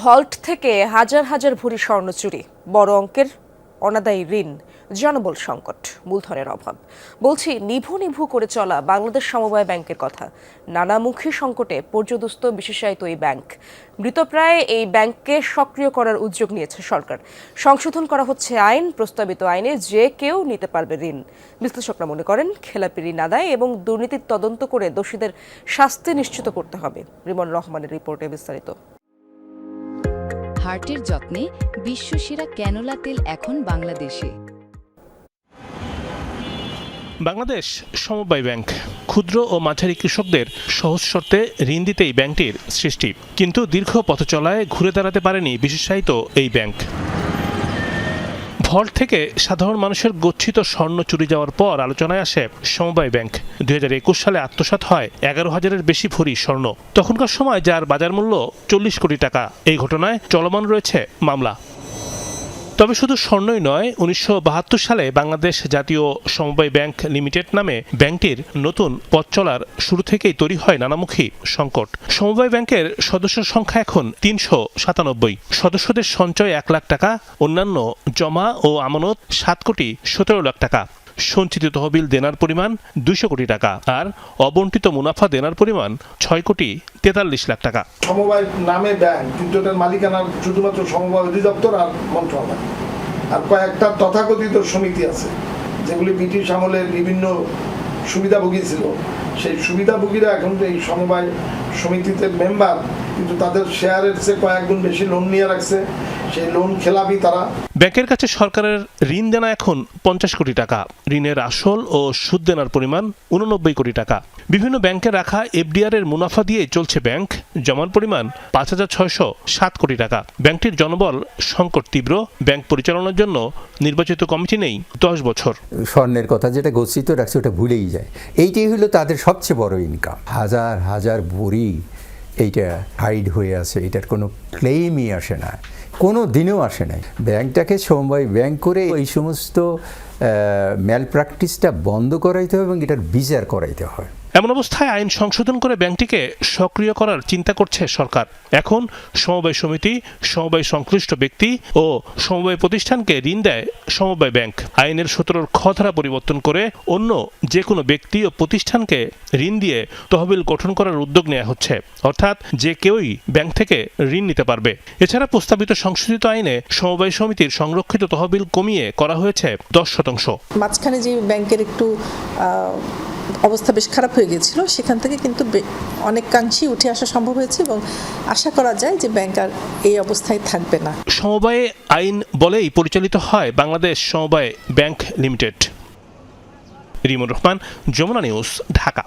Vault থেকে হাজার হাজার ভরি স্বর্ণ চুরি, বড় অঙ্কের অনাদায়ী ঋণ, জনবল সংকট, মূলধনের অভাব। বলছি, নিভু নিভু করে চলা বাংলাদেশ সমবায় ব্যাংকের কথা। নানামুখী সংকটে পর্যদস্ত বিশেষায়িত এই ব্যাংক। মৃতপ্রায় এই ব্যাংককে সক্রিয় করার উদ্যোগ নিয়েছে সরকার। সংশোধন করা হচ্ছে আইন, প্রস্তাবিত আইনে যে কেউ নিতে পারবে ঋণ। বিশ্লেষকরা মনে করেন, খেলাপি ঋণ আদায় এবং দুর্নীতির তদন্ত করে দোষীদের শাস্তি নিশ্চিত করতে হবে। রিমন রহমানের রিপোর্টে বিস্তারিত। হার্টের যত্নে বিশ্বসেরা ক্যানোলা তেল এখন বাংলাদেশে। বাংলাদেশ সমবায় ব্যাংক, ক্ষুদ্র ও মাঝারি কৃষকদের সহজ শর্তে ঋণ দিতেই ব্যাংকটির সৃষ্টি। কিন্তু দীর্ঘ পথচলায় ঘুরে দাঁড়াতে পারেনি বিশেষায়িত এই ব্যাংক। ভল্ট থেকে সাধারণ মানুষের গচ্ছিত স্বর্ণ চুরি যাওয়ার পর আলোচনায় আসে সমবায় ব্যাংক। দুই হাজার একুশ সালে আত্মসাত হয় এগারো হাজারের বেশি ভরি স্বর্ণ। তখনকার সময় যার বাজার মূল্য চল্লিশ কোটি টাকা। এই ঘটনায় চলমান রয়েছে মামলা। তবে শুধু স্বর্ণই নয়, উনিশশো সালে বাংলাদেশ জাতীয় সমবায় ব্যাংক লিমিটেড নামে ব্যাংকটির নতুন পথ চলার শুরু থেকেই তৈরি হয় নানামুখী সংকট। সমবায় ব্যাংকের সদস্য সংখ্যা এখন তিনশো সাতানব্বই। সদস্যদের সঞ্চয় এক লাখ টাকা, অন্যান্য জমা ও আমানত সাত কোটি সতেরো লাখ টাকা। সঞ্চিত তহবিল দেনার পরিমাণ দুইশো কোটি টাকা আর অবন্টিত মুনাফা দেনার পরিমাণ ছয় কোটি তেতাল্লিশ লাখ টাকা। সমবায় নামে ব্যাংক এটার মালিকানা শুধুমাত্র সমবায় অধিদপ্তর আর মন্ত্রণালয়। আর কয়েকটা তথাকথিত সমিতি আছে, যেগুলি ব্রিটিশ আমলের বিভিন্ন সুবিধাভোগী ছিল। সেই সুবিধাভোগীরা এখন এই সমবায় সমিতিতে মেম্বার, কিন্তু তাদের শেয়ারের চেয়ে কয়েক গুণ বেশি লোন নিয়ে রাখছে। সেই লোন খেলাপি তারা। ব্যাংকের কাছে সরকারের ঋণ দেনা এখন পঞ্চাশ কোটি টাকা। ঋণের আসল ও সুদ দেনার পরিমাণ উননব্বই কোটি টাকা। বিভিন্ন ব্যাংকে রাখা এফডিআর এর মুনাফা দিয়ে চলছে ব্যাংক জমার পরিমাণ পাঁচ হাজার ছয়শো সাত কোটি টাকা। ব্যাংকটির জনবল সংকট তীব্র। ব্যাংক পরিচালনার জন্য নির্বাচিত কমিটি নেই দশ বছর। স্বর্ণের কথা যেটা গচ্ছিত রাখছে ওটা ভুলেই যায়। এইটাই হলো তাদের সবচেয়ে বড় ইনকাম হাজার হাজার বড়ি এইটা হাইড হয়ে আছে, এটার কোনো ক্লেইমই আসে না, কোনো দিনেও আসে নাই। ব্যাংকটাকে সমবায় ব্যাংক করে এই সমস্ত ম্যাল প্র্যাকটিসটা বন্ধ করাইতে হবে এবং এটার বিচার করাইতে হয়। এমন অবস্থায় আইন সংশোধন করে ব্যাংকটিকে সক্রিয় করার চিন্তা করছে সরকার। এখন সমবায় সমিতি, সমবায় সংশ্লিষ্ট ব্যক্তি ও সমবায় প্রতিষ্ঠানকে ঋণ দেয় সমবায় ব্যাংক। আইনের সতেরোর খধারা পরিবর্তন করে অন্য যে কোনো ব্যক্তি ও প্রতিষ্ঠানকে ঋণ দিয়ে তহবিল গঠন করার উদ্যোগ নেওয়া হচ্ছে। অর্থাৎ যে কেউই ব্যাংক থেকে ঋণ নিতে পারবে। এছাড়া প্রস্তাবিত সংশোধিত আইনে সমবায় সমিতির সংরক্ষিত তহবিল কমিয়ে করা হয়েছে দশ শতাংশ। মাঝখানে যে ব্যাংকের একটু অবস্থা বেশ খারাপ হয়ে গিয়েছিল। সেখান থেকে কিন্তু অনেকাংশেই উঠে আসা সম্ভব হয়েছে এবং আশা করা যায় যে ব্যাংক আর এই অবস্থায় থাকবে না। সমবায় আইন বলেই পরিচালিত হয় বাংলাদেশ সমবায় bank limited. Rimon Rahman, Jamuna news, Dhaka.